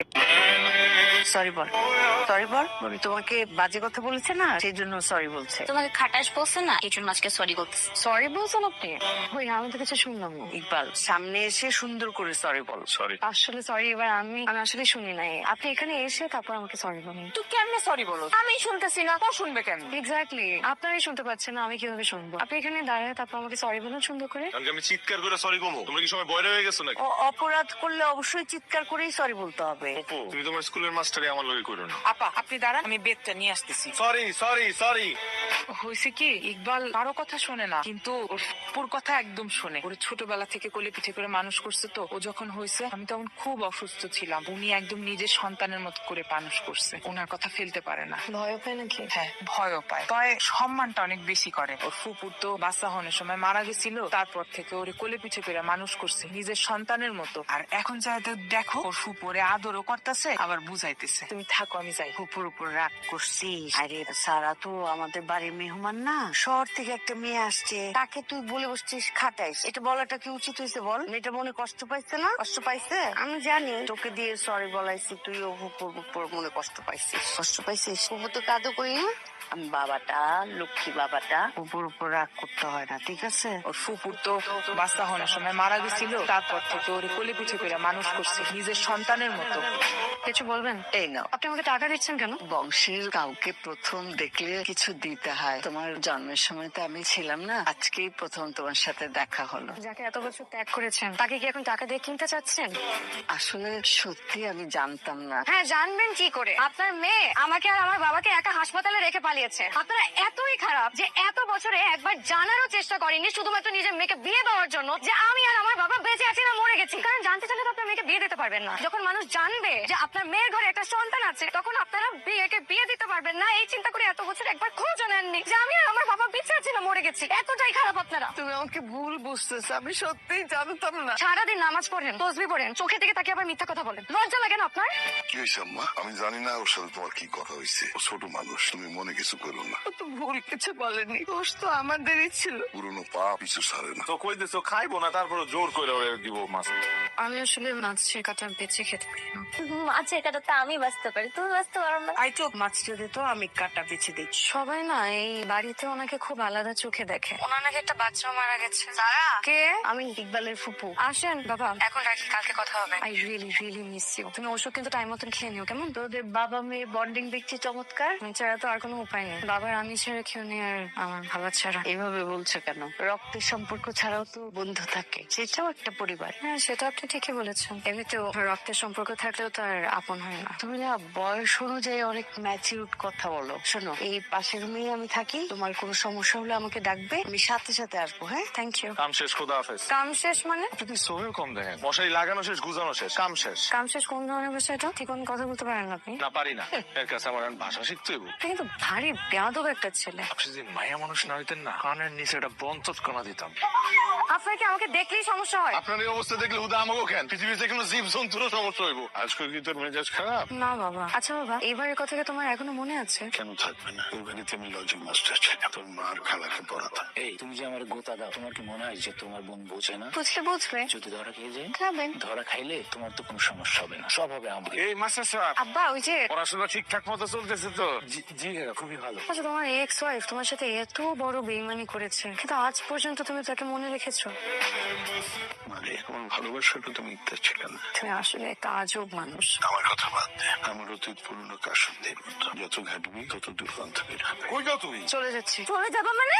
you. Sorry বল। Sorry বল। বলি তোমাকে বাজে কথা বলেছে না? সেই জন্য সরি বলছে। তোমাকে খাটাস বলছে না? এই জন্য আজকে সরি বলতেছে। সরি বলছেন আপনি? ওই আমি তো কিছু শুনলাম না। ইকবাল সামনে এসে সুন্দর করে সরি বল। সরি আসলে সরি এবার আমি আমি আসলে শুনি নাই। আপনি এখানে এসে তারপর আমাকে সরি বলুন। তুই কেমনে সরি বলো? আমি শুনতেছি না ও শুনবে কেন এক্স্যাক্টলি আপনারাই শুনতে পাচ্ছেন না আমি কীভাবে শুনব? আপনি এখানে দাঁড়ায় তারপর আমাকে সরি বলুন সুন্দর করে। আমি চিৎকার করে সরি কমো তোমরা কি সময় বয়রা হয়ে গেছো নাকি? অপরাধ করলে অবশ্যই চিৎকার করেই সরি বলতে হবে। তুমি তোমার স্কুলের মাস্টারে আমার লগে করো না। আপা আপনি দাঁড়ান আমি নিয়ে আসতেছি। সরি সরি সরি হয়েছে কি ইকবাল কারও কথা শোনে না কিন্তু ওর ফুপুর কথা একদম শোনে। ওর ছোটবেলা থেকে কোলে পিঠে করে মানুষ করছে তো ও যখন হয়েছে আমি তখন খুব অসুস্থ ছিলাম। উনি একদম নিজের সন্তানের মতো করে মানুষ করছে। ওনার কথা ফেলতে পারে না। ভয় পায় নাকি? হ্যাঁ ভয়ও পায়। তবে সম্মানটা অনেক বেশি করে। ওর ফুপুর তো বাচ্চা হনের সময় মারা গেছিল তারপর থেকে ওরে কোলে পিঠে করে মানুষ করছে নিজের সন্তানের মতো। আর এখন যাই দেখো ওর ফুপুরে আদরও করতেছে আবার বুঝাইতেছে তুমি থাকো আমি যাই। ফুপুর উপর রাগ করছিস। আরে সারা তো আমাদের বাড়ির মেহমান না। শহর থেকে একটা মেয়ে আসছে। তাকে তুই বলে বসছিস খাটাইস। এটা বলাটা কি উচিত হয়েছে বল? মেয়েটা মনে কষ্ট পাইছে না? কষ্ট পাইছে? আমি জানি। তোকে দিয়ে সরি বলাইছি তুই ও ফুপুর উপর মনে কষ্ট পাইছিস। কষ্ট পাইছিস? ফুপু তো কাদো করি না। আমি বাবাটা লক্ষ্মী বাবাটা। ফুপুর উপর রাগ করতে হয় না ঠিক আছে? ওর ফুপুর তো বাচ্চা হওয়ার সময় মারা গেছিল। তারপর থেকে ওরে কোলে পিঠে করে মানুষ করছে নিজের সন্তানের মতো। কিছু বলবেন? এই নাও। আপনি আমাকে টাকা দিচ্ছেন কেন? বংশের কাউকে প্রথম দেখলে কিছু দিতে হয়। তোমার জন্মের সময় তো আমি ছিলাম না আজকেই প্রথম তোমার সাথে দেখা হলো। যাকে এত বছর ত্যাগ করেছেন তাকে কি এখন টাকা দিয়ে কিনতে চাচ্ছেন? আসলে সত্যি আমি জানতাম না। হ্যাঁ জানবেন কি করে? আপনার মেয়ে আমাকে আর আমার বাবাকে একা হাসপাতালে রেখে পালিয়েছে। আপনারা এতই খারাপ যে এত বছরে একবার জানারও চেষ্টা করেননি শুধুমাত্র নিজের মেয়েকে বিয়ে দেওয়ার জন্য যে আমি আর আমার বাবা বেঁচে আছি না মরে গেছি। কারণ জানতে চাইলে তো আপনার মেয়েকে বিয়ে দিতে পারবেন না। যখন মানুষ জানবে যে আপনার মেয়ের ঘরে একটা সন্তান আছে তখন আপনারা বিয়েকে বিয়ে দিতে পারবেন না। এই চিন্তা করে এত বছর একবার খোঁজও নেননি যে আমি আর আমার বাবা বেঁচে আছি না মরে গেছি। এতটাই খারাপ আপনারা। তুমি আমাকে ভুল বুঝতেছো আমি সত্যিই জানতাম না। সারাদিন নামাজ পড়েন তসবি পড়েন চোখে থেকে তাকে আবার মিথ্যা কথা বলেন। লজ্জা লাগে না আপনার? কি হয়েছে আম্মা? আমি জানি না ওর সাথে তোমার কি কথা হয়েছে। ও ছোট মানুষ তুমি মনে কিছু করো না। ও তো ভুল কিছু বলেনি দোষ তো আমাদেরই ছিল। পুরনো পা পিছু সারে না। তো কই দিছো? খাইবো না তারপরে জোর করে ওরে দিব মাছ। আমি আসলে মাছের কাটা বেঁচে খেতে পারি না। মাছের কাটা তো আমি বাঁচতে পারি তুমি বাঁচতে পারো না। আই তো মাছটা দিত আমি কাটা বেছে দিচ্ছি সবাই না এই বাড়িতে ওনাকে খুব আলাদা চোখে দেখে। ওনার নাকি একটা বাচ্চা মারা গেছে। সারা কে? আমি ইকবালের ফুপু। আসেন বাবা। এখন রাখি কালকে কথা হবে। I really really miss you তুমি ওষুধ কিন্তু টাইম মতন খেয়ে নিও কেমন? তোদের বাবা মেয়ে বন্ডিং দেখছি চমৎকার। ছাড়া তো আর কোনো উপায় নেই। বাবার আমি ছেড়ে কেউ নেই আর আমার বাবা ছাড়া। এভাবে বলছো কেন? রক্তের সম্পর্ক ছাড়াও তো বন্ধু থাকে সেটাও একটা পরিবার। হ্যাঁ সেটা আপনি ঠিকই বলেছেন। এমনিতেও রক্তের সম্পর্ক থাকলেও তো আর আপন হয় না। তুমি না বয়স অনুযায়ী অনেক ম্যাচিউর কথা বলো। শোনো এই পাশের রুমেই আমি থাকি তোমার কোনো সমস্যা হলে আমাকে ডাকবে আমি সাথে সাথে আসব হ্যাঁ? থ্যাংক ইউ কাম শেষ খোদা হাফেজ। কাম শেষ মানে? আপনি সোহেল কম দেখেন। মশারি লাগানো শেষ গুজানো শেষ কাম শেষ। কাম শেষ কোন ধরনের বিষয় এটা? ঠিক কোন কথা বলতে পারেন আপনি? না পারি না। এর কাছে আমার ভাষা শিখতে হইব। কিন্তু ভারী বেয়াদব একটা ছেলে। আপনি যদি মায়া মানুষ না হইতেন না কানের নিচে একটা বন্তত কণা দিতাম। আপনার কি আমাকে দেখলেই সমস্যা হয়? আপনার এই অবস্থা দেখলে হুদা আমাকেও কেন পৃথিবীতে কোনো জীব জন্তুরও সমস্যা হইব। আজকে কি তোর মেজাজ খারাপ? না বাবা। আচ্ছা বাবা। এবারের কথা কি তোমার এখনও মনে আছে? কেন থাকবে না? এবারে তুমি আমি লজিক মাস্টার ছিলাম তোর মার খালাকে তুমি যে আমার গোতা দাও তোমার কি মনে হয় যে তোমার বোন বোঝে না? বুঝলে বুঝবে। যদি ধরা খেয়ে যায় খাবেন। ধরা খাইলে তোমার তো কোনো সমস্যা হবে না সব হবে আমার এই মাস্টার সাহেব আব্বা ওই যে পড়াশোনা ঠিকঠাক মতো চলতেছে তো? জি জি খুবই ভালো। আচ্ছা তোমার এক্স ওয়াইফ তোমার সাথে এত বড় বেইমানি করেছে কিন্তু আজ পর্যন্ত তুমি তাকে মনে রেখেছো? মানে আমার ভালোবাসাটা তো মিথ্যা ছিল না। তুমি আসলে একটা আজব মানুষ। আমার কথা বাদ দে। আমার অতীত পুরনো কাশুনদের মতো যত ঘাটবি তত দুর্গন্ধ বের হবে। কই যাও তুমি? চলে যাচ্ছি। চলে যাব মানে?